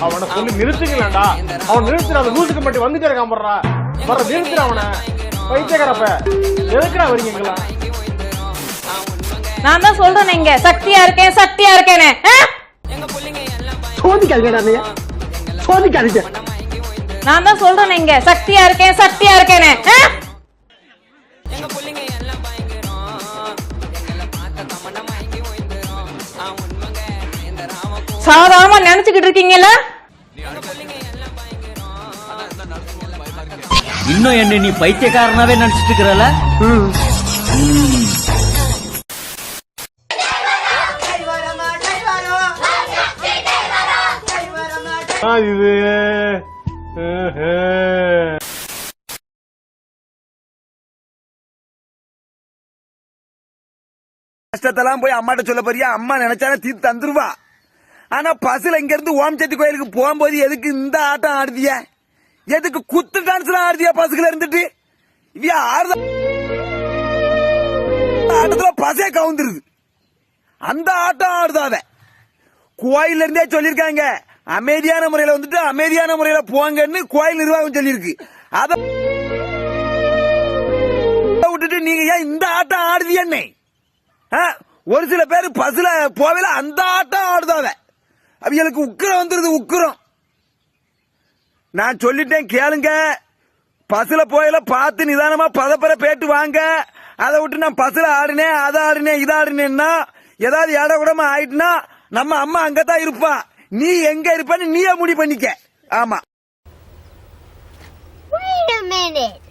அவனை சொல்லி நிறுத்துங்களேன்டா அவன் நிறுத்துற அந்த லூசுக்கு மட்டும் வந்துட்டே இருக்கான் போடுறா. வர நிறுத்துற அவனை. பைத்தியக்காரப்ப. எதுக்குடா வரீங்க நான் தான் சொல்றேன் இங்க. சக்தியா இருக்கேன் சக்தியா இருக்கேன்னு சோதிக்காதீங்க. நான் தான் சொல்றேன் இங்க. சக்தியா இருக்கேன் சக்தியா இருக்கேன்னு ஆ? சாதாரணமா நினைச்சுக்கிட்டு இருக்கீங்கல்ல? இன்னும் என்ன நீ பைத்தியக்காரனாவே நினைச்சிட்டு இருக்கிறல இது கஷ்டத்தெல்லாம் போய் அம்மாட்ட சொல்ல போறியா? அம்மா நினைச்சாலே தீர்த்து தந்துருவா. ஆனா பசுல இங்க இருந்து ஓம் சக்தி கோயிலுக்கு போகும்போது எதுக்கு இந்த ஆட்டம் ஆடுதிய? எதுக்கு குத்து டான்ஸ்ல ஆடுதியா பஸ்ல இருந்துட்டு? இவ ஆடுத? ஆட்டத்துல பசே கவுந்துருது. அந்த ஆட்டம் ஆடுதாவ கோயில்ல இருந்தே சொல்லிருக்காங்க அமைதியான முறையில வந்துட்டு அமைதியான முறையில போங்கன்னு கோயில் நிர்வாகம் சொல்லியிருக்கு. அத விட்டுட்டு நீங்க ஏன் இந்த ஆட்டம் ஆடுது ஆ, ஒரு சில பேர் பஸ்ல போவில அந்த ஆட்டம் ஆடுதாவ. அவங்களுக்கு உக்கிரம் வந்துருது உக்கிரம். நான் சொல்லிட்டேன் கேளுங்க. பஸ்ல போயில பார்த்து நிதானமா பதப்பர பேட்டு வாங்க. அதை விட்டு நான் பஸ்ல ஆடினேன் அதை ஆடினேன் இதை ஆடினேன்னா ஏதாவது இட கூடமா ஆயிட்டுனா நம்ம அம்மா அங்கதான் இருப்பான் நீ எங்க இருப்பன்னு நீயே முடிவு பண்ணிக்க ஆமா Wait a minute.